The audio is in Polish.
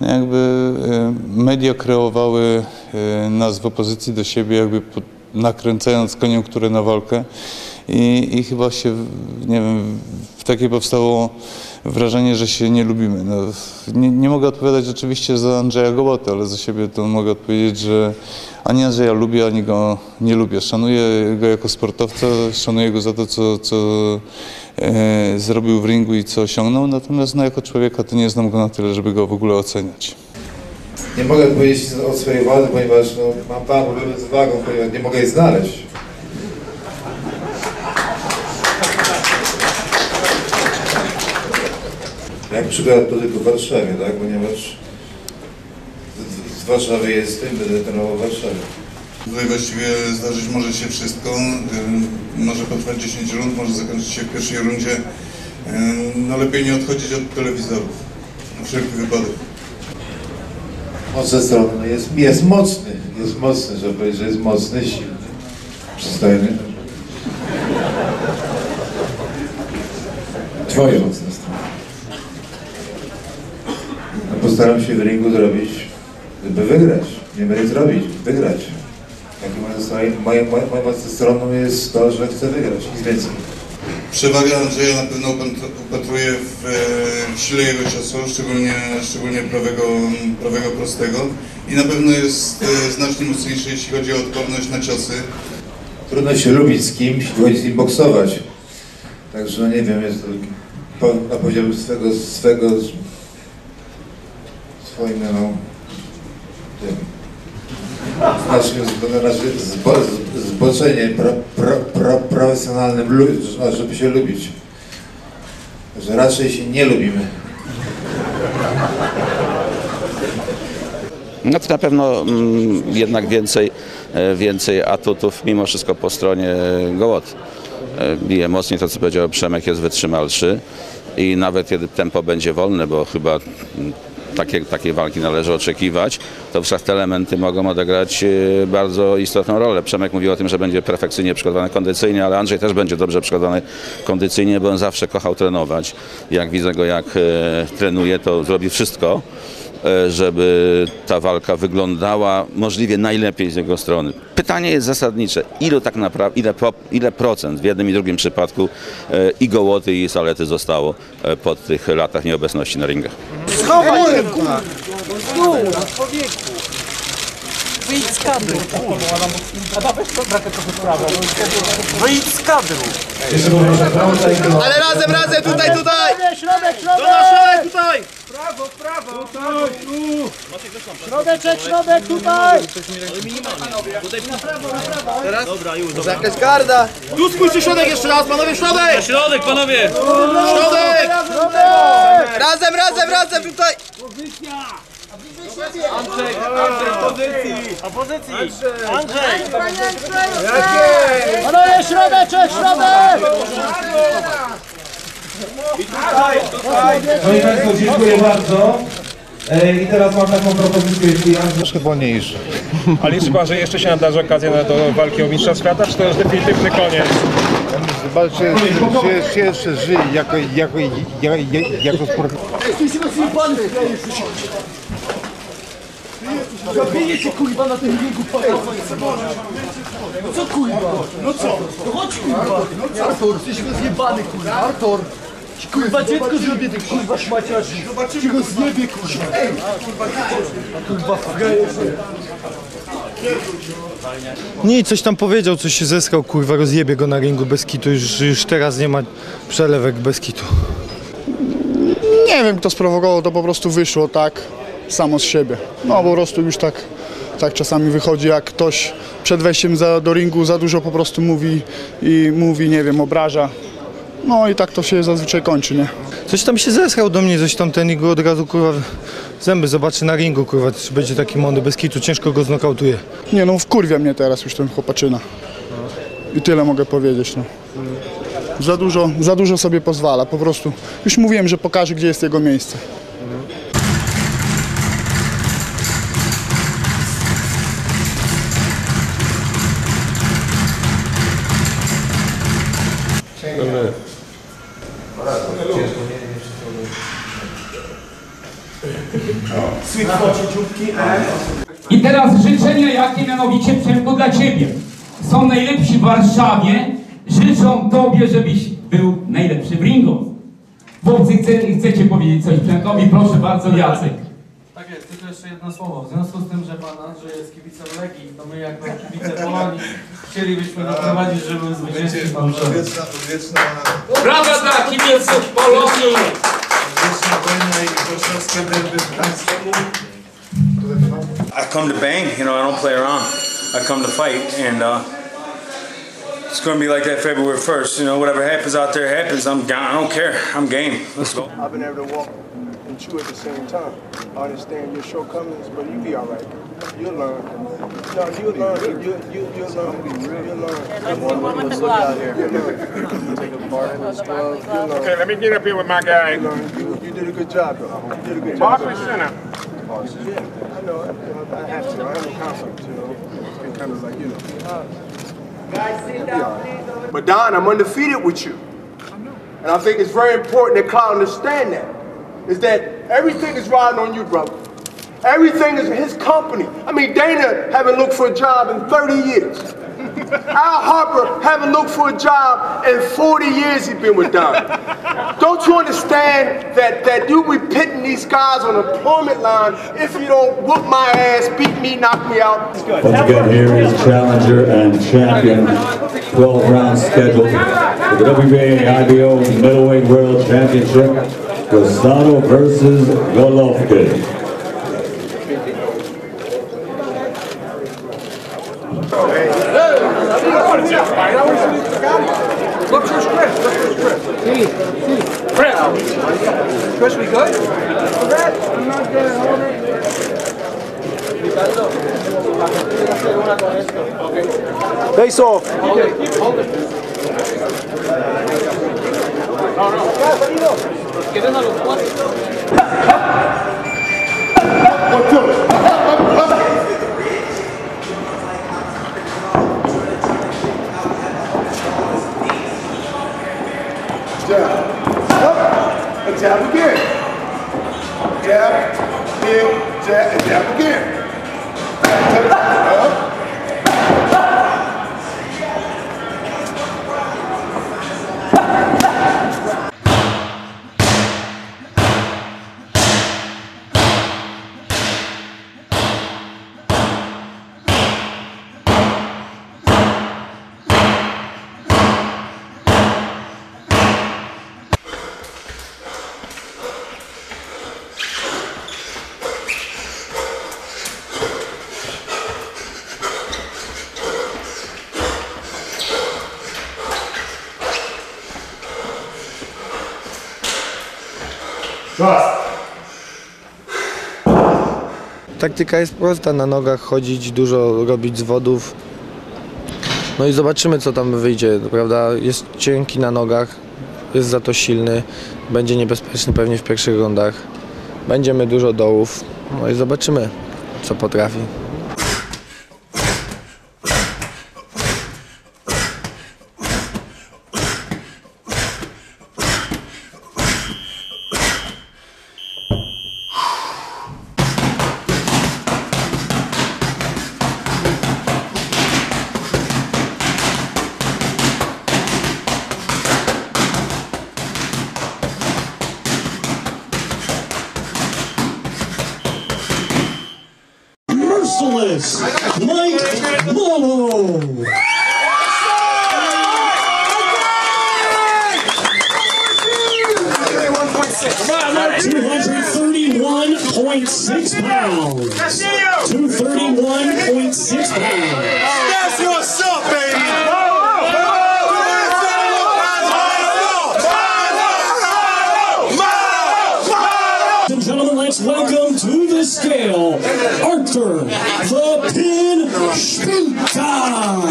jakby e, media kreowały e, nas w opozycji do siebie, jakby nakręcając koniunkturę na walkę i, i chyba się, nie wiem, takie powstało wrażenie, że się nie lubimy. No, nie, nie mogę odpowiadać rzeczywiście za Andrzeja Gołotę, ale za siebie to mogę odpowiedzieć, że ani Andrzeja lubię, ani go nie lubię. Szanuję go jako sportowca, szanuję go za to, co, co e, zrobił w ringu i co osiągnął, natomiast no, jako człowieka to nie znam go na tyle, żeby go w ogóle oceniać. Nie mogę powiedzieć o swojej wadze, ponieważ no, mam pan problemy z wagą, ponieważ nie mogę jej znaleźć. Jak przykład to tylko Warszawie, tak? Ponieważ z Warszawy jestem, będę trenował w Warszawie. Tutaj właściwie zdarzyć może się wszystko. Może potrwać 10 rund, może zakończyć się w pierwszej rundzie. No lepiej nie odchodzić od telewizorów. Na wszelki wypadek. Ze strony jest, jest mocny, jest mocny, żeby powiedzieć, że jest mocny, silny, przystojny. Twoje mocne strony. No postaram się w ringu zrobić, żeby wygrać. Nie będę zrobić, wygrać. Jakie moje, stronie, moje, moje, mocne stroną jest to, że chcę wygrać, nic więcej. Przewaga Andrzeja na pewno upatruję w, e, w sile jego ciosu, szczególnie, szczególnie prawego, prawego prostego. I na pewno jest e, znacznie mocniejszy, jeśli chodzi o odporność na ciosy. Trudno się lubić z kimś, wchodzić z nim boksować. Także no nie wiem, jest to na poziomie swego, swego swoim no, naszym, na nasze zbo, zboczenie pro, pro, pro, profesjonalnym, no, żeby się lubić. Że raczej się nie lubimy. No to na pewno mm, jednak więcej, e, więcej atutów mimo wszystko po stronie Gołot. E, Bije mocniej, to co powiedział Przemek jest wytrzymalszy i nawet kiedy tempo będzie wolne, bo chyba takie, takiej walki należy oczekiwać, to wówczas te elementy mogą odegrać e, bardzo istotną rolę. Przemek mówił o tym, że będzie perfekcyjnie przygotowany kondycyjnie, ale Andrzej też będzie dobrze przygotowany kondycyjnie, bo on zawsze kochał trenować. Jak widzę go, jak e, trenuje, to zrobi wszystko, e, żeby ta walka wyglądała możliwie najlepiej z jego strony. Pytanie jest zasadnicze. Ilu tak naprawdę, ile, ile procent w jednym i drugim przypadku i Gołoty i Salety zostało po tych latach nieobecności na ringach? Schowaj się, kurwa! Stół, człowieku! Wyjdź z kadru! Wyjdź z kadru! Ale razem, razem, tutaj, tutaj! Środek, Do na środek, tutaj! Środeczek, środek, tutaj! Teraz? Dobra, już, dobra. Jakaś garda! Tu skójcie środek jeszcze raz, panowie, środek! Środek, panowie! Środek! Środek! Razem, razem, razem, tutaj! Opozycji! Andrzej! Panowie, środeczek, środek! Szanowni Państwo, dziękuję bardzo. E, I teraz mam taką propozycję, jeśli Andrzej... wolniejszy. Ale liczy pan, że jeszcze się nadarzy okazja na- do walki o mistrza świata, czy to już definitywny koniec? Walczy, się jeszcze żyje jako, jako, jako, jako sportowiec. Zabijecie kurwa na tym ringu No co kurwa? No co? No chodź kurwa! Artur, jesteśmy zjebany kurwa! Artur! Ci, Kurwa dziecko zrobię ty kurwa szmaciarzy! Ci go zjebie kurwa! Ej! Kurwa frajerze! Nie, coś tam powiedział, coś się zeskał, kurwa, rozjebie go na ringu bez kitu, już, już teraz nie ma przelewek bez kitu. Nie wiem, kto sprowokował, to po prostu wyszło tak samo z siebie. No po prostu już tak, tak czasami wychodzi, jak ktoś przed wejściem za, do ringu za dużo po prostu mówi i mówi, nie wiem, obraża. No i tak to się zazwyczaj kończy, nie? Coś tam się zeskał do mnie, coś tam ten i go od razu, kurwa, zęby zobaczy na ringu, kurwa, czy będzie taki mądry bez kitu, ciężko go znokautuje. Nie no, wkurwia mnie teraz już ten chłopaczyna. I tyle mogę powiedzieć, no. Za dużo, za dużo sobie pozwala, po prostu. Już mówiłem, że pokaże, gdzie jest jego miejsce. Sweet ciupki, I teraz życzenia jakie mianowicie Przemku dla Ciebie. Są najlepsi w Warszawie, życzą Tobie, żebyś był najlepszy w ringu. Chłopcy, chce, chcecie powiedzieć coś Przemkowi? Proszę bardzo, Jacek. Tak jest, tylko jeszcze jedno słowo. W związku z tym, że Pan Andrzej jest kibicem Legii, to my jako kibice Polonii chcielibyśmy doprowadzić, żeby był zwycięzcą Pan Przemysł. Brawa dla kibiców Polonii! Odwieczna wojna i warszawskie derby I come to bang, you know, I don't play around. I come to fight, and uh, it's going to be like that February 1st. You know, whatever happens out there happens. I'm down. I don't care. I'm game. Let's go. I've been able to walk and chew at the same time. I understand your shortcomings, but you'll be all right. You'll learn. No, you'll learn. You, you, you'll learn. You'll learn. Let's look out here. You'll learn. Take a part in this glove. You'll learn. Okay, let me get up here with my guy. You, learn. You, you did a good job, though. You did a good job. Barkley Center. Yeah, I know. I, I have to. I have no confidence, you know. It's been kind of like, you know. But Don, I'm undefeated with you. And I think it's very important that Cloud understand that. Is that everything is riding on you, brother. Everything is his company. I mean, Dana haven't looked for a job in 30 years. Al Harper haven't looked for a job in 40 years he's been with Don. Don't you understand that, that you be pitting these guys on the employment line if you don't whoop my ass, beat me, knock me out? Once again, here is challenger and champion, 12 rounds scheduled for the WBA IBO Middleweight World Championship, Rosado versus Golovkin. Look, Chris, Chris, look, Chris, Chris. See, see. Chris. Chris, we good? I'm not good. Face off. Hold it, hold it. No, no. Queden a los cuatro. jab again. Jab, in, jab, and jab again. Up. Taktyka jest prosta, na nogach chodzić, dużo robić zwodów. No i zobaczymy co tam wyjdzie, prawda? Jest cienki na nogach, jest za to silny, będzie niebezpieczny pewnie w pierwszych rundach. Będziemy dużo dołów, no i zobaczymy co potrafi. Mike Mallow. Two hundred thirty-one point six pounds. Two thirty-one point six pounds. That's what's up, baby. Ladies and gentlemen, let's welcome to the scale Arthur Wow.